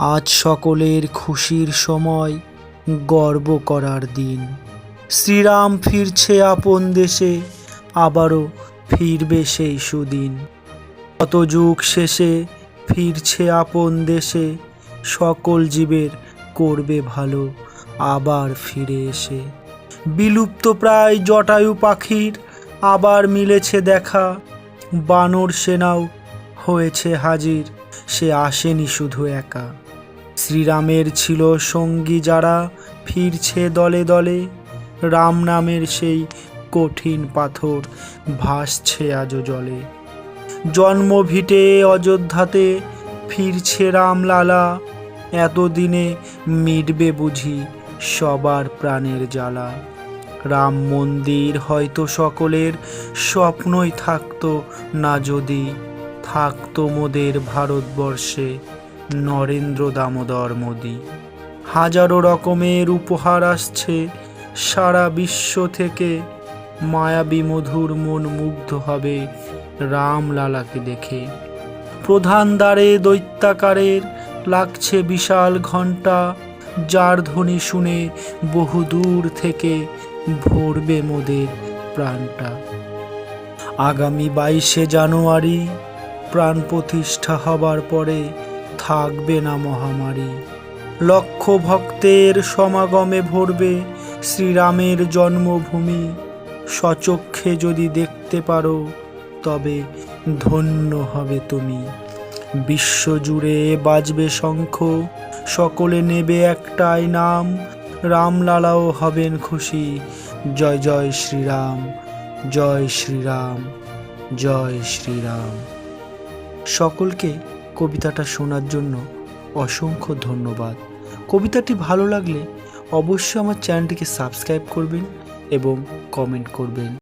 আজ সকলের খুশির সময়, গর্ব করার দিন। শ্রীরাম ফিরছে আপন দেশে, আবারও ফিরবে সেই সুদিন। কত যুগ শেষে ফিরছে আপন দেশে, সকল জীবের করবে ভালো, আবার ফিরে এসে। বিলুপ্ত প্রায় জটায়ু পাখির আবার মিলেছে দেখা, বানর সেনাও হয়েছে হাজির, সে আসেনি শুধু একা। শ্রীরামের ছিল সঙ্গী যারা, ফিরছে দলে দলে। রাম নামের সেই কঠিন পাথর ভাসছে আজও জলে। জন্মভিটে অযোধ্যাতে ফিরছে রামলালা। এতদিনে মিটবে বুঝি সবার প্রাণের জ্বালা। রাম মন্দির হয়তো সকলের স্বপ্নই থাকতো না যদি, থাকতো মোদের ভারতবর্ষে। নরেন্দ্র দামোদর মোদি। হাজারো রকমের উপহার আসছে। সারা বিশ্ব থেকে মায়াবী মধুর মন মুগ্ধ হবে রামলালাকে দেখে। প্রধান দ্বারে দৈত্যাকারের লাগছে বিশাল ঘণ্টা, যার ধ্বনি শুনে বহু দূর থেকে ভরবে মোদের প্রাণটা। আগামী বাইশে জানুয়ারি প্রাণ প্রতিষ্ঠা হবার পরে থাকবে না মহামারী। লক্ষ ভক্তের সমাগমে ভরবে শ্রীরামের জন্মভূমি। সচক্ষে যদি দেখতে পারো, তবে ধন্য হবে তুমি। বিশ্বজুড়ে বাজবে শঙ্খ, সকলে নেবে একটাই নাম, রামলালাও হবেন খুশি। জয় জয় শ্রীরাম জয় শ্রীরাম জয় শ্রীরাম। সকলকে কবিতাটা শোনার জন্য অসংখ্য ধন্যবাদ। কবিতাটি ভালো লাগলে অবশ্যই আমার চ্যানেলটিকে সাবস্ক্রাইব করবেন এবং কমেন্ট করবেন।